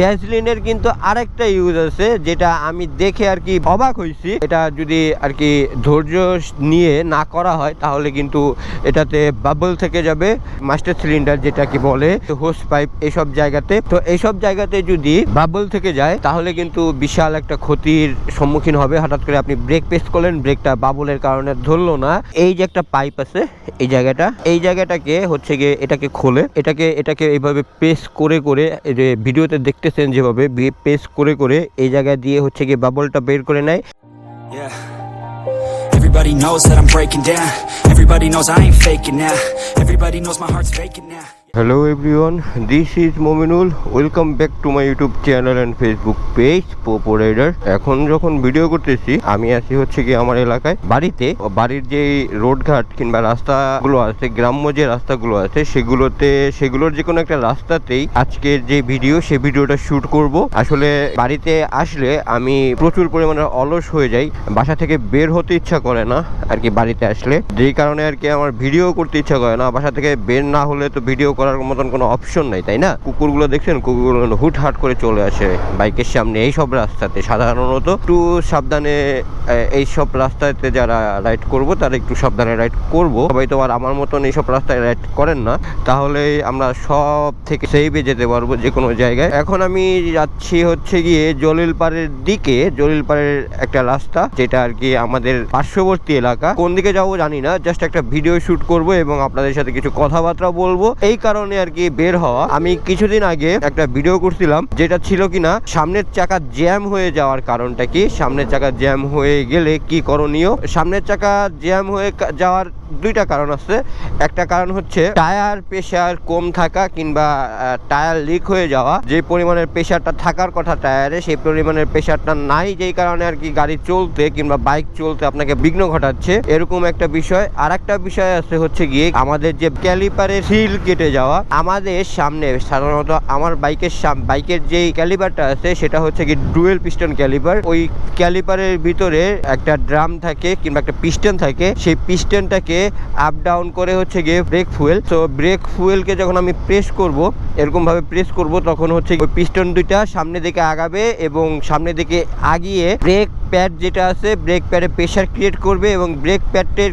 ভ্যাসলিনের কিন্তু আরেকটা ইউজ আছে, যেটা আমি দেখে আর কি অবাক হয়েছি। এটা যদি আর কি ধৈর্য নিয়ে না করা হয়, তাহলে কিন্তু এটাতে বাবল থেকে যাবে। মাস্টার সিলিন্ডার যেটা কি বলে হোস পাইপ এসব জায়গাতে। তো এইসব জায়গাতে যদি বাবল থেকে যায়, তাহলে কিন্তু বিশাল একটা ক্ষতির সম্মুখীন হবে। হঠাৎ করে আপনি ব্রেক পেস করলেন ব্রেকটা বাবলের কারণে ধরলো না। এই যে একটা পাইপ আছে, এই জায়গাটা, এই জায়গাটাকে হচ্ছে গিয়ে এটাকে খোলে। এটাকে এটাকে এইভাবে পেস করে করে ভিডিওতে দেখতেছেন যেভাবে পেস করে করে এই জায়গা দিয়ে হচ্ছে গিয়ে বাবলটা বের করে নেয় Everybody knows that I'm breaking down. Everybody knows I ain't faking now. Everybody knows my heart's faking now. Hello everyone this is Mominul welcome back to my YouTube channel and Facebook page Popo Rider এখন যখন video করতেছি, আমি আছি হচ্ছে কি আমার এলাকায়। বাড়িতে, বাড়ির যে রোডঘাট কিংবা রাস্তাগুলো আছে, গ্রাম্য যে রাস্তাগুলো আছে, সেগুলোতে, সেগুলোর যে কোনো একটা রাস্তাতেই আজকের যে ভিডিও সে ভিডিওটা শুট করব। আসলে বাড়িতে আসলে আমি প্রচুর পরিমাণে অলস হয়ে যাই। বাসা থেকে বের হতে ইচ্ছা করে না আর কি বাড়িতে আসলে। যেই কারণে আর কি আমার ভিডিও করতে ইচ্ছা করে না। বাসা থেকে বের না হলে তো ভিডিও করার মতন কোনো অপশন নাই, তাই না? কুকুরগুলো দেখছেন, কুকুরগুলো হুট হাট করে চলে আসে বাইকের সামনে। এই সব রাস্তাতে সাধারণত একটু সাবধানে এই সব রাস্তাতে যারা রাইড করব, তারা একটু সাবধানে রাইড করব। সবাই তো আর আমার মতন এইসব রাস্তায় রাইড করেন না। তাহলে আমরা সব থেকে সেভে যেতে পারব যে কোনো জায়গায়। এখন আমি যাচ্ছি হচ্ছে গিয়ে জলিল পাড়ের দিকে। জলিল পাড়ের একটা রাস্তা, যেটা আর কি আমাদের পার্শ্ববর্তী এলাকা। কোন দিকে যাব জানি না জাস্ট একটা ভিডিও শুট করব এবং আপনাদের সাথে কিছু কথাবার্তা বলব। এই কারণে আর কি বের হওয়া। আমি কিছুদিন আগে একটা ভিডিও করছিলাম, যেটা ছিল কিনা, সামনের চাকা জ্যাম হয়ে যাওয়ার কারণটা কি? সামনের চাকা জ্যাম হয়ে গেলে কি করণীয়? সামনের চাকা জ্যাম হয়ে যাওয়ার দুইটা কারণ আছে। একটা কারণ হচ্ছে টায়ার প্রেশার কম থাকা কিংবা টায়ার লিক হয়ে যাওয়া। যে পরিমাণের প্রেশারটা থাকার কথা টায়ারে সেই পরিমাণের প্রেশারটা নাই, যেই কারণে আর কি গাড়ি চলতে কিংবা বাইক চলতে আপনাকে বিঘ্ন ঘটাচ্ছে। এরকম একটা বিষয়। আর একটা বিষয় আছে হচ্ছে গিয়ে, আমাদের যে ক্যালিপারের সিল কেটে যাওয়া। আমাদের সামনে সাধারণত আমার বাইকের বাইকের যেই ক্যালিপারটা আছে, সেটা হচ্ছে কি ডুয়েল পিস্টন ক্যালিপার ওই ক্যালিপারের ভিতরে একটা ড্রাম থাকে কিংবা একটা পিস্টন থাকে। সেই পিস্টনটাকে আপ ডাউন করে হচ্ছে গিয়ে ব্রেক ফুয়েল তো ব্রেক ফুয়েলকে যখন আমি প্রেস করব এরকম ভাবে প্রেস করব, তখন হচ্ছে ওই পিস্টন দুইটা সামনে দিকে আগাবে এবং সামনের দিকে আগিয়ে ব্রেক প্যাড যেটা আছে ব্রেক প্যাডে প্রেশার ক্রিয়েট করবে এবং ব্রেক প্যাডের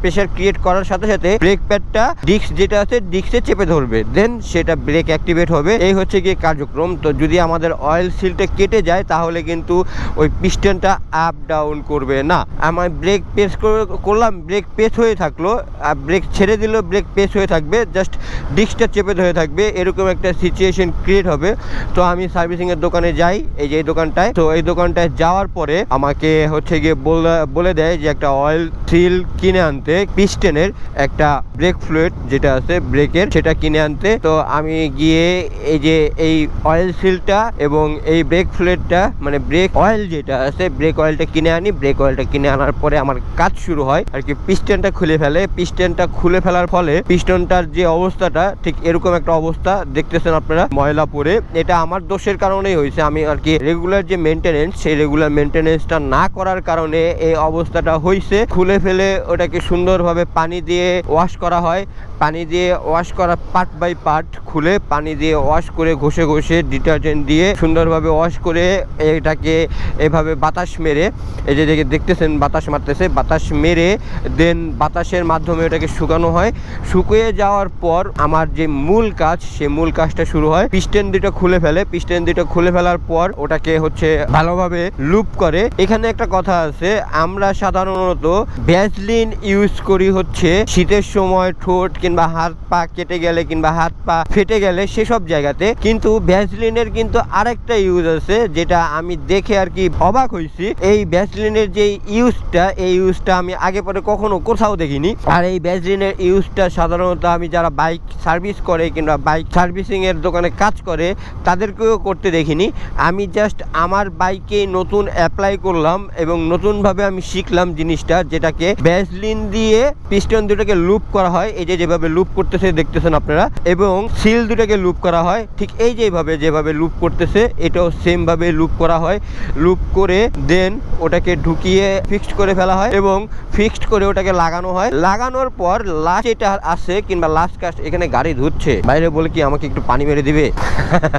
প্রেশার ক্রিয়েট করার সাথে সাথে ব্রেক প্যাডটা ডিস্ক যেটা আছে ডিস্কে ধরবে দেন সেটা ব্রেক অ্যাক্টিভেট হবে। এই হচ্ছে গিয়ে কার্যক্রম। তো যদি আমাদের অয়েল সিলটা কেটে যায়, তাহলে কিন্তু ওই পিস্টনটা আপ ডাউন করবে, না? আমার ব্রেক প্রেস করলাম ব্রেক প্রেস হয়ে থাকল, আর ব্রেক ছেড়ে দিলেও ব্রেক প্রেস হয়ে থাকবে জাস্ট ডিস্কটা চেপে ধরে থাকবে, এরকম একটা সিচুয়েশন ক্রিয়েট হবে। তো আমি সার্ভিসিংয়ের দোকানে যাই, এই যে এই দোকানটায়। তো এই দোকানটায় যাওয়ার পরে আমাকে হচ্ছে গিয়ে বলে- দেয় যে একটা অয়েল সিল কিনে আনতে পিস্টেনের একটা ব্রেক ফ্লুইড যেটা আছে ব্রেকের সেটা কিনে আনতে। তো আমি গিয়ে এই যে এই অয়েল সিলটা এবং এই ব্রেক ফ্লুইডটা মানে ব্রেক অয়েল যেটা আছে ব্রেক অয়েলটা কিনে আনি। ব্রেক অয়েলটা কিনে আনার পরে আমার কাজ শুরু হয়। আর কি পিস্টেনটা খুলে ফেলে। পিস্টেনটা খুলে ফেলার ফলে পিস্টনটার যে অবস্থাটা, ঠিক এরকম একটা অবস্থা দেখতেছেন আপনারা ময়লা পরে এটা আমার দোষের কারণেই হয়েছে। আমি আর কি রেগুলার যে মেনটেনেন্স সেই রেগুলার মেনটেনেন্সটা না করার কারণে এই অবস্থাটা হয়েছে খুলে ফেলে ওটাকে সুন্দরভাবে পানি দিয়ে ওয়াশ করা হয়। পানি দিয়ে ওয়াশ করা পার্ট বাই পার্ট খুলে পানি দিয়ে ওয়াশ করে ঘষে ঘষে ডিটারজেন্ট দিয়ে সুন্দরভাবে ওয়াশ করে এটাকে এভাবে বাতাস মেরে, এই যে দেখে দেখতেছেন বাতাস মারতেছে, বাতাস মেরে দেন বাতাসের মাধ্যমে এটাকে শুকানো হয়। শুকিয়ে যাওয়ার পর আমার যে মূল কাজ, সে মূল কাজটা শুরু হয়। পিস্টেন দুটো খুলে ফেলে পিস্টেন দুটো খুলে ফেলার পর ওটাকে হচ্ছে ভালোভাবে লুপ করে। এখানে একটা কথা আছে, আমরা সাধারণত ভ্যাসলিন ইউজ করি হচ্ছে শীতের সময় ঠোঁট কিংবা হাত পা কেটে গেলে কিংবা হাত পা ফেটে গেলে সেসব জায়গাতে কিন্তু ভ্যাসলিনের কিন্তু আরেকটা ইউজ আছে, যেটা আমি দেখে আর কি অবাক হয়েছি। এই ভ্যাসলিনের যে ইউজটা এই ইউজটা আমি আগে পরে কখনো কোথাও দেখিনি। আর এই ভ্যাসলিনের ইউজটা সাধারণত আমি যারা বাইক সার্ভিস করে কিংবা বাইক সার্ভিসিং এর দোকানে কাজ করে, তাদেরকেও করতে দেখিনি। আমি জাস্ট আমার বাইকে নতুন অ্যাপ্লাই করলাম এবং নতুনভাবে আমি শিখলাম জিনিসটা, যেটাকে ভ্যাসলিন দিয়ে পিস্টন দুটাকে লুপ করা হয়। এই যে যেভাবে লুপ করতেছে দেখতেছেন আপনারা। এবং সিল দুটাকে লুপ করা হয়। ঠিক এই যেভাবে যেভাবে লুপ করতেছে, এটাও সেম ভাবে লুপ করা হয়। লুপ করে দেন ওটাকে ঢুকিয়ে ফিক্সড করে ফেলা হয় এবং ফিক্সড করে ওটাকে লাগানো হয়। লাগানোর পর লাস্ট এটা আসে কিংবা লাস্ট কাস্ট এখানে গাড়ি ধুচ্ছে। বাইরে বলে কি আমাকে একটু পানি মেরে দিবে?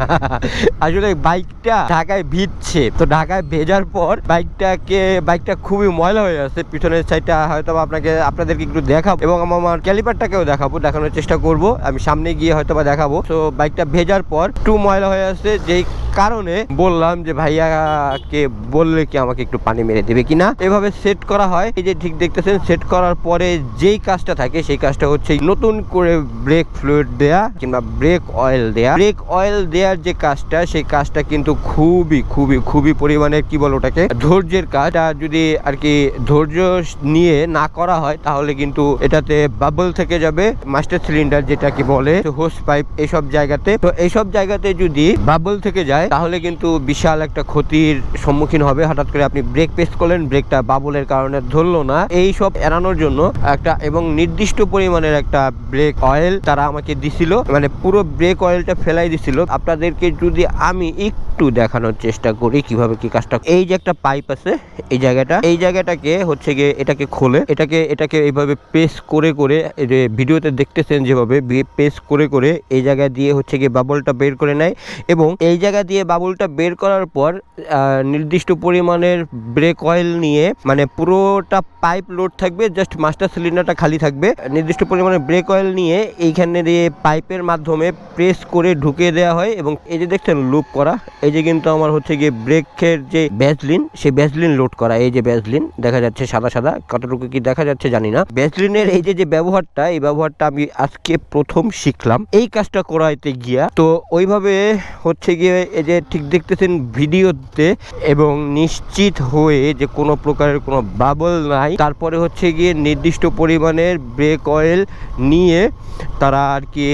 আসলে বাইকটা ঢাকায় ভিজছে। তো ঢাকায় ভেজার পর বাইকটাকে, বাইকটা খুবই ময়লা হয়ে আছে। পিছনের সাইডটা হয়তো আপনাকে, আপনাদেরকে একটু দেখাবো এবং আমার ক্যালিপারটাকেও দেখাবো, দেখানোর চেষ্টা করব। আমি সামনে গিয়ে হয়তো বা দেখাবো। তো বাইকটা ভেজার পর একটু ময়লা হয়ে আছে যেই কারণে বললাম যে, ভাইয়াকে বললে কি আমাকে একটু পানি মেরে দেবে কিনা এভাবে সেট করা হয়। এই যে ঠিক দেখতেছেন, সেট করার পরে যেই কাজটা থাকে, সেই কাজটা হচ্ছে নতুন করে ব্রেক ফ্লুইড দেয়া কিংবা ব্রেক অয়েল দেয়া। ব্রেক অয়েল দেওয়ার যে কাজটা, সেই কাজটা কিন্তু খুবই খুবই খুবই পরিমাণে কি বল ওটাকে, ধৈর্যের কাজ। যদি আর কি ধৈর্য নিয়ে না করা হয়, তাহলে কিন্তু এটাতে বাবল থেকে যাবে মাস্টার সিলিন্ডার যেটা কি বলে হোস পাইপ এইসব জায়গাতে। তো এইসব জায়গাতে যদি বাবল থেকে যায়, তাহলে কিন্তু বিশাল একটা ক্ষতির সম্মুখীন হবে। হঠাৎ করে আপনি ব্রেক পেস করলেন ব্রেকটা বাবলের কারণে ধরলো না। এই সব এড়ানোর জন্য একটা এবং নির্দিষ্ট পরিমাণের একটা ব্রেক অয়েল তারা আমাকে দিছিল। মানে পুরো ব্রেক অয়েলটা ফেলাই দিছিল। আপনাদেরকে যদি আমি একটু দেখানোর চেষ্টা করি কীভাবে কি কাজটা এই যে একটা পাইপ আছে এই জায়গাটা। এই জায়গাটাকে হচ্ছে গিয়ে এটাকে খোলে। এটাকে এটাকে এইভাবে পেস করে করে ভিডিওতে দেখতেছেন যেভাবে পেস করে করে এই জায়গা দিয়ে হচ্ছে গিয়ে বাবলটা বের করে নেয় এবং এই জায়গা দিয়ে বাবলটা বের করার পর নির্দিষ্ট পরিমাণের ব্রেক অয়েল নিয়ে মানে পুরোটা পাইপ লোড থাকবে জাস্ট মাস্টার সিলিন্ডারটা খালি থাকবে। নির্দিষ্ট পরিমাণে ব্রেক অয়েল নিয়ে এইখানে দিয়ে পাইপের মাধ্যমে প্রেস করে ঢুকিয়ে দেওয়া হয় এবং এই যে দেখছেন লুপ করা, এই যে কিন্তু আমার হচ্ছে গিয়ে ব্রেকের যে ব্যাজলিন সেই ব্যাজলিন লোড করা, এই যে ব্যাজলিন দেখা যাচ্ছে সাদা সাদা, কতটুকু কি দেখা যাচ্ছে জানি না। ব্যাজলিনের এই যে যে ব্যবহারটা, এই ব্যবহারটা আমি আজকে প্রথম শিখলাম। এই কাজটা করাইতে গিয়া তো ওইভাবে হচ্ছে গিয়ে এই যে ঠিক দেখতেছেন ভিডিওতে এবং নিশ্চিত হয়ে যে কোনো প্রকারের কোনো বাবল নাই। তারপরে হচ্ছে গিয়ে নির্দিষ্ট পরিমাণের ব্রেক অয়েল নিয়ে তারা আর কি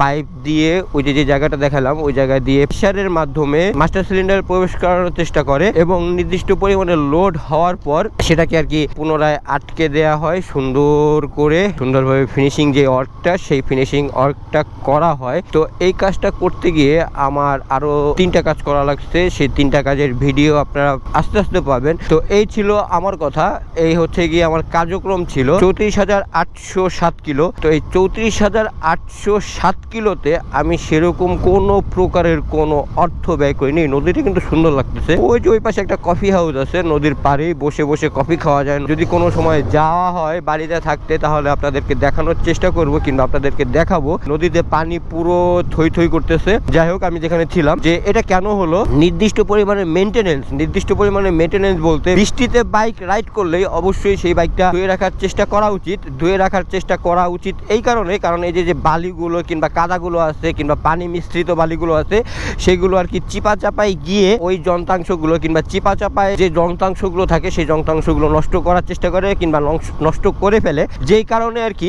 পাইপ দিয়ে ওই যে যে জায়গাটা দেখালাম, ওই জায়গা দিয়ে প্রেশারের মাধ্যমে মাস্টার সিলিন্ডার প্রবেশ করানোর চেষ্টা করে এবং নির্দিষ্ট পরিমাণে লোড হওয়ার পর সেটাকে আর কি পুনরায় আটকে দেয়া হয় সুন্দর করে। সুন্দরভাবে ফিনিশিং যে ওয়ার্কটা সেই ফিনিশিং ওয়ার্কটা করা হয়। তো এই কাজটা করতে গিয়ে আমার আরও তিনটা কাজ করা লাগছে। সেই তিনটা কাজের ভিডিও আপনারা আস্তে আস্তে পাবেন। তো এই ছিল আমার কথা। এই হচ্ছে গিয়ে আমার কার্যক্রম ছিল। চৌত্রিশ হাজার আটশো সাত কিলো। তো এই চৌত্রিশ হাজার আটশো সাত কিলোতে আমি সেরকম কোনো প্রকারের কোনো অর্থ ব্যয় করিনি। নদীটা কিন্তু সুন্দর লাগতেছে। ওই যে ওই পাশে একটা কফি হাউস আছে, নদীর পাড়ে বসে বসে কফি খাওয়া যায়। যদি কোনো সময় যাওয়া হয়, বাড়িতে থাকতে, তাহলে আপনাদেরকে দেখানোর চেষ্টা করব। কিংবা আপনাদেরকে দেখাবো। নদীতে পানি পুরো থই থই করতেছে। যাই হোক, আমি যেখানে ছিলাম, যে এটা কেন হলো? নির্দিষ্ট পরিমাণে মেনটেনেন্স নির্দিষ্ট পরিমাণে মেনটেনেন্স বলতে বৃষ্টিতে বাইক রাইড করলেই অবশ্যই সেই বাইকটা ধুয়ে রাখার চেষ্টা করা উচিত। ধুয়ে রাখার চেষ্টা করা উচিত এই কারণে, কারণ এই যে যে বালিগুলো কিংবা কাদাগুলো আছে কিংবা পানি মিশ্রিত বালিগুলো আছে, সেগুলো আর কি চিপা চাপায় গিয়ে ওই যন্ত্রাংশগুলো কিংবা চিপা চাপায় যে যন্ত্রাংশগুলো থাকে, সেই যন্ত্রাংশগুলো নষ্ট করার চেষ্টা করে কিংবা নষ্ট করে ফেলে। যেই কারণে আর কি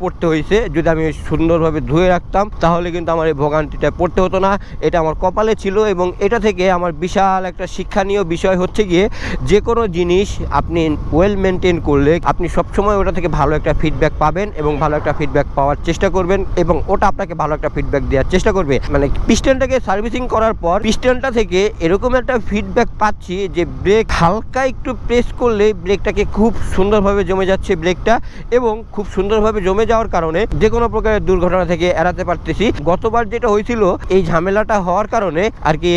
পড়তে হয়েছে যদি আমি সুন্দরভাবে ধুয়ে রাখতাম, তাহলে কিন্তু আমার এই ভোগান্তিটায় পড়তে হতো না। এটা আমার কপালে ছিল এবং এটা থেকে আমার বিশাল একটা শিক্ষণীয় বিষয় হচ্ছে গিয়ে যে কোনো জিনিস আপনি ওয়েল মেনটেন করলে আপনি সবসময় ওটা থেকে ভালো একটা ফিডব্যাক পাবেন এবং ভালো একটা ফিডব্যাক পাওয়ার চেষ্টা করবেন এবং ওটা আপনাকে ভালো একটা ফিডব্যাক দেওয়ার চেষ্টা করবে। মানে পিস্টনটাকে সার্ভিসিং করার পর পিস্টনটা থেকে এরকম একটা ফিডব্যাক পাচ্ছি যে ব্রেক হালকা একটু প্রেস করলে ব্রেকটাকে খুব সুন্দরভাবে জমে যাচ্ছে ব্রেকটা এবং খুব সুন্দরভাবে জমে যাওয়ার কারণে যে কোনো প্রকার দুর্ঘটনা থেকে এড়াতে পারতেছি। গতবার যেটা হয়েছিল, এই ঝামেলাটা হওয়ার কারণে আর কি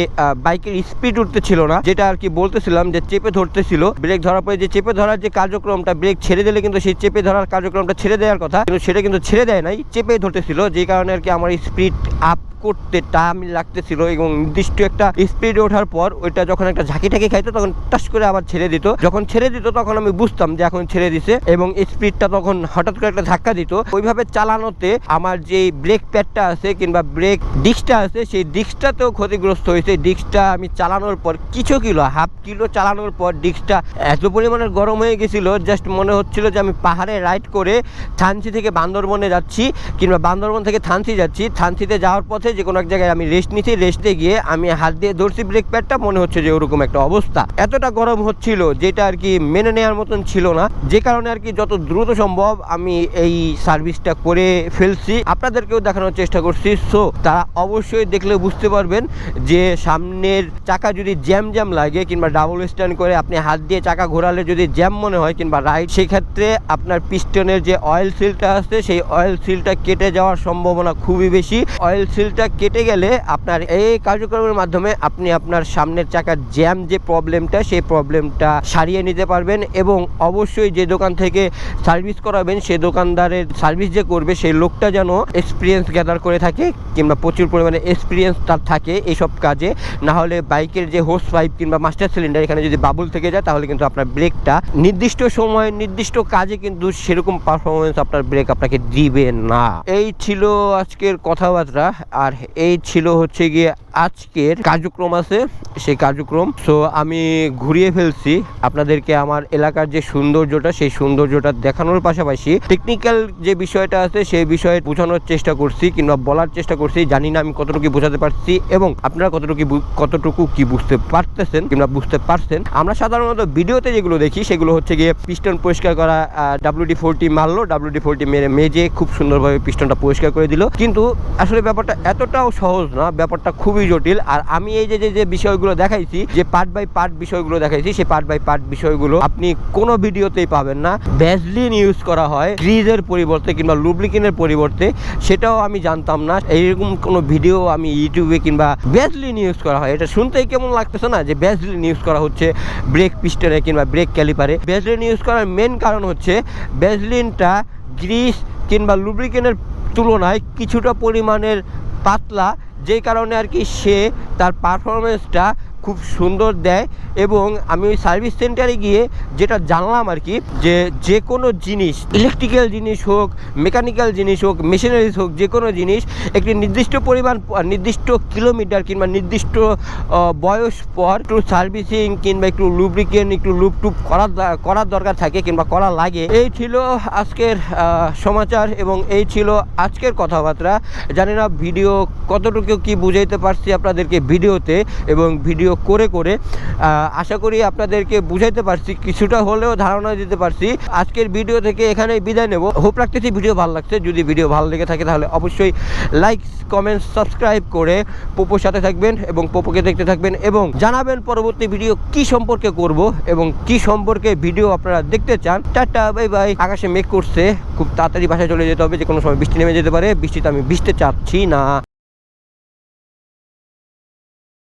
বাইকের স্পিড উঠতে ছিল না, যেটা আর কি বলতেছিলাম যে চেপে ধরতেছিল। ব্রেক ধরার পরে যে চেপে ধরার যে কার্যক্রমটা ব্রেক ছেড়ে দিলে কিন্তু সেই চেপে ধরার কার্যক্রমটা ছেড়ে দেওয়ার কথা, কিন্তু সেটা কিন্তু ছেড়ে দেয় নাই চেপে ধরতেছিল যে কারণে আর কি আমার স্পিড আপ করতে টাইম লাগতেছিল এবং নির্দিষ্ট একটা স্পিডে ওঠার পর ওইটা যখন একটা ঝাঁকি টাকি খাইতো, তখন টাস করে আবার ছেড়ে দিত। যখন ছেড়ে দিত, তখন আমি বুঝতাম যে এখন ছেড়ে দিছে এবং স্পিডটা তখন হঠাৎ করে একটা ধাক্কা দিত। ওইভাবে চালানোতে আমার যে ব্রেক প্যাডটা আছে কিংবা ব্রেক ডিস্কটা আছে, সেই ডিস্কটাতেও ক্ষতিগ্রস্ত হয়েছে। ডিস্কটা আমি চালানোর পর কিছু কিলো হাফ কিলো চালানোর পর ডিস্কটা এত পরিমাণে গরম হয়ে গেছিল জাস্ট মনে হচ্ছিল যে আমি পাহাড়ে রাইড করে থানসি থেকে বান্দরবনে যাচ্ছি কিংবা বান্দরবন থেকে থানসি যাচ্ছি। থানসিতে যাওয়ার পথে যে কোনো এক জায়গায় আমি রেস্ট নিচ্ছি রেস্টে গিয়ে আমি হাত দিয়ে ধরছি ব্রেক প্যাডটা মনে হচ্ছে যে ওরকম একটা অবস্থা। এতটা গরম হচ্ছিল যেটা আর কি মেনে নেওয়ার মতন ছিল না। যে কারণে আর কি যত দ্রুত সম্ভব আমি এই সার্ভিসটা করে ফেলছি। আপনাদেরকেও দেখানোর চেষ্টা করছি। সো তারা অবশ্যই দেখলে বুঝতে পারবেন যে সামনের চাকা যদি জ্যাম জ্যাম লাগে কিংবা ডাবল স্ট্যান্ড করে আপনি হাত দিয়ে চাকা ঘোরালে যদি জ্যাম মনে হয় কিংবা রাইট সেক্ষেত্রে আপনার পিস্টনের যে অয়েল সিলটা আছে, সেই অয়েল সিলটা কেটে যাওয়ার সম্ভাবনা খুবই বেশি। অয়েল সিলটা কেটে গেলে আপনার এই কার্যক্রমের মাধ্যমে আপনি আপনার সামনের চাকার জ্যাম যে প্রবলেমটা, সেই প্রবলেমটা সারিয়ে নিতে পারবেন এবং অবশ্যই যে দোকান থেকে সার্ভিস করাবেন সেই দোকানদারের সার্ভিস যে করবে, সেই লোকটা যেন এক্সপিরিয়েন্স গ্যাদার করে থাকে কিংবা প্রচুর পরিমাণে এক্সপিরিয়েন্স তার থাকে এইসব কাজে। না হলে বাইকের যে হোস পাইপ কিংবা মাস্টার সিলিন্ডার এখানে যদি বাবুল থেকে যায়, তাহলে কিন্তু আপনার ব্রেকটা নির্দিষ্ট সময়, নির্দিষ্ট কাজে কিন্তু সেরকম পারফরমেন্স আপনার ব্রেক আপনাকে দিবে না। এই ছিল আজকের কথাবার্তা। আর এই ছিল হচ্ছে গিয়ে আজকের কার্যক্রম আছে, সেই কার্যক্রম। সো আমি ঘুরিয়ে ফেলছি আপনাদেরকে আমার এলাকার যে সৌন্দর্যটা, সেই সৌন্দর্যটা দেখানোর পাশাপাশি টেকনিক্যাল যে বিষয়টা আছে, সেই বিষয়ে বোঝানোর চেষ্টা করছি কিংবা বলার চেষ্টা করছি। জানি না আমি কতটুকু বোঝাতে পারছি এবং আপনারা কতটুকু কতটুকু কি বুঝতে পারতেছেন কিংবা বুঝতে পারছেন। আমরা সাধারণত ভিডিওতে যেগুলো দেখি, সেগুলো হচ্ছে গিয়ে পিস্টন পরিষ্কার করা ডাব্লিউডি ফোরটি মারলো ডাব্লিউডি ফোরটি মেরে মেজে খুব সুন্দরভাবে পিস্টনটা পরিষ্কার করে দিল। কিন্তু আসলে ব্যাপারটা এতটাও সহজ না, ব্যাপারটা খুবই জটিল। আর আমি এই যে যে বিষয়গুলো দেখাইছি, যে পার্ট বাই পার্ট বিষয়গুলো দেখাইছি, সেই পার্ট বাই পার্ট বিষয়গুলো আপনি কোনো ভিডিওতেই পাবেন না। ভ্যাসলিন ইউজ করা হয় গ্রিজের পরিবর্তে কিংবা লুব্রিকিনের পরিবর্তে, সেটাও আমি জানতাম না। এইরকম কোনো ভিডিও আমি ইউটিউবে কিংবা ভ্যাসলিন ইউজ করা হয়। এটা শুনতেই কেমন লাগতেছে না যে ভ্যাসলিন ইউজ করা হচ্ছে ব্রেক পিস্টনে কিংবা ব্রেক ক্যালিপারে ভ্যাসলিন ইউজ করার মেন কারণ হচ্ছে ভ্যাসলিনটা গ্রিস কিংবা লুব্রিকেনের তুলনায় কিছুটা পরিমাণের পাতলা যেই কারণে আর কি সে তার পারফরমেন্সটা খুব সুন্দর দেয় এবং আমি ওই সার্ভিস সেন্টারে গিয়ে যেটা জানলাম আর কি, যে যে কোনো জিনিস ইলেকট্রিক্যাল জিনিস হোক মেকানিক্যাল জিনিস হোক মেশিনারিজ হোক যে কোনো জিনিস, একটি নির্দিষ্ট পরিমাণ, নির্দিষ্ট কিলোমিটার কিংবা নির্দিষ্ট বয়স পর একটু সার্ভিসিং কিংবা একটু লুব্রিকেন একটু লুপ টুপ করার করার দরকার থাকে কিংবা করা লাগে। এই ছিল আজকের সমাচার এবং এই ছিল আজকের কথাবার্তা। জানি না ভিডিও কতটুকু কি বুঝাইতে পারছি আপনাদেরকে ভিডিওতে এবং ভিডিও করে করে আশা করি আপনাদেরকে বুঝাইতে পারছি, কিছুটা হলেও ধারণা দিতে পারছি। আজকের ভিডিও থেকে এখানে বিদায় নেব। হোপ রাখতেছি ভিডিও ভালো লাগছে। যদি ভিডিও ভালো লেগে থাকে তাহলে অবশ্যই লাইক, কমেন্ট, সাবস্ক্রাইব করে পোপোর সাথে থাকবেন এবং পোপোকে দেখতে থাকবেন এবং জানাবেন পরবর্তী ভিডিও কি সম্পর্কে করব এবং কি সম্পর্কে ভিডিও আপনারা দেখতে চান। Tata, bye bye. আকাশে মেঘ করছে। খুব তাড়াতাড়ি বাসায় চলে যেতে হবে। যে কোনো সময় বৃষ্টি নেমে যেতে পারে। বৃষ্টিতে আমি ভিজতে চাচ্ছি না।